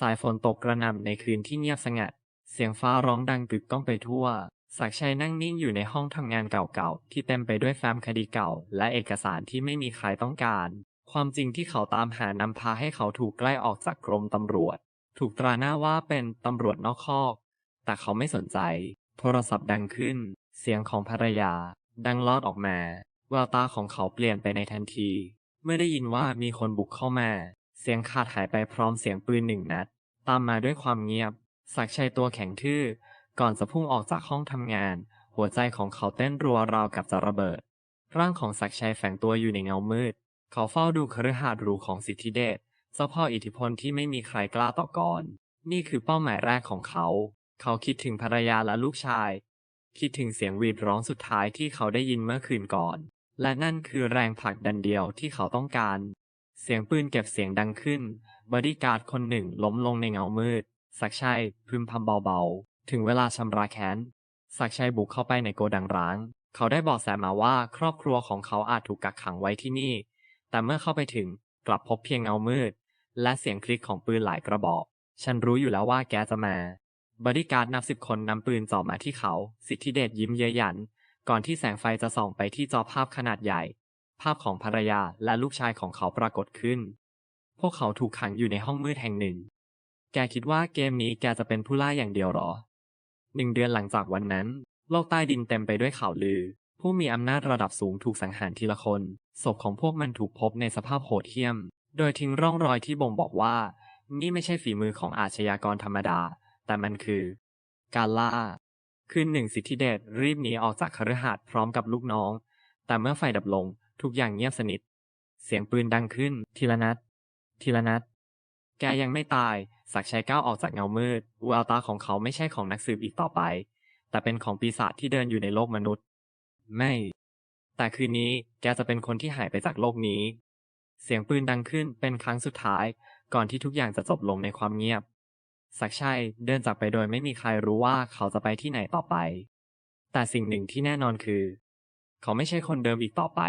สายฝนตกกระหน่ำในคืนที่เงียบสงัด เสียงฟ้าร้องดังกึกก้องไปทั่ว ศักชัยนั่งนิ่งอยู่ในห้องทำงานเก่าๆ ที่เต็มไปด้วยแฟ้มคดีเก่า และเอกสารที่ไม่มีใครต้องการ ความจริงที่เขาตามหานำพาให้เขาถูกไล่ออกจากกรมตำรวจ ถูกตราหน้าว่าเป็นตำรวจนอกคอก แต่เขาไม่สนใจ โทรศัพท์ดังขึ้น เสียงของภรรยา ดังลอดออกมาแววตาของเขาเปลี่ยนไปในทันที เมื่อได้ยินว่ามีคนบุกเข้ามา เสียงขาดหายไปพร้อมเสียงปืนหนึ่งนัด ตามมาด้วยความเงียบ ศักชัยตัวแข็งทื่อ ก่อนจะพุ่งออกจากห้องทำงาน หัวใจของเขาเต้นรัวราวกับจะระเบิด ร่างของศักชัยแฝงตัวอยู่ในเงามืด เขาเฝ้าดูคฤหาสน์หรูของสิทธิเดชเจ้าพ่ออิทธิพลที่ไม่มีใครกล้าต่อกรนี่คือเป้าหมายแรกของเขา เขาคิดถึงภรรยาและลูกชาย คิดถึงเสียงวีดร้องสุดท้ายที่เขาได้ยินเมื่อคืนก่อน และนั่นคือแรงผลักดันเดียวที่เขาต้องการ เสียงปืนเก็บเสียงดังขึ้น บอดี้การ์ดคนหนึ่งล้มลงในเงามืดศักชัยพึมพำเบาๆ ถึงเวลาชำระแค้นศักชัยบุกเข้าไปในโกดังร้าง เขาได้บอกแสมาว่าครอบครัวของเขาอาจถูกกักขังไว้ที่นี่ แต่เมื่อเข้าไปถึงกลับพบเพียงเงามืด และเสียงคลิกของปืนหลายกระบอก ฉันรู้อยู่แล้วว่าแกจะมา บอดี้การ์ดนับสิบคนนำปืนจ่อมาที่เขา สิทธิเดชยิ้มเย้ยหยัน ก่อนที่แสงไฟจะส่องไปที่จอภาพขนาดใหญ่ ภาพของภรรยาและลูกชายของเขาปรากฏขึ้น พวกเขาถูกขังอยู่ในห้องมืดแห่งหนึ่ง แกคิดว่าเกมนี้แกจะเป็นผู้ล่าอย่างเดียวหรอ หนึ่งเดือนหลังจากวันนั้น โลกใต้ดินเต็มไปด้วยข่าวลือ ผู้มีอำนาจระดับสูงถูกสังหารทีละคน ศพของพวกมันถูกพบในสภาพโหดเหี้ยม โดยทิ้งร่องรอยที่บ่งบอกว่า นี่ไม่ใช่ฝีมือของอาชญากรธรรมดา แต่มันคือ การล่าคืนหนึ่งสิทธิเดชรีบหนีออกจากคฤหาสน์พร้อมกับลูกน้อง แต่เมื่อไฟดับลง ทุกอย่างเงียบสนิท เสียงปืนดังขึ้น ทีละนัด ทีละนัด แกยังไม่ตาย ศักชัยก้าวออกจากเงามืดแววตาของเขาไม่ใช่ของนักสืบอีกต่อไป แต่เป็นของปีศาจที่เดินอยู่ในโลกมนุษย์ ไม่ แต่คืนนี้แกจะเป็นคนที่หายไปจากโลกนี้ เสียงปืนดังขึ้นเป็นครั้งสุดท้าย ก่อนที่ทุกอย่างจะจบลงในความเงียบ ศักชัยเดินจากไปโดยไม่มีใครรู้ว่าเขาจะไปที่ไหนต่อไป แต่สิ่งหนึ่งที่แน่นอนคือ เขาไม่ใช่คนเดิมอีกต่อไป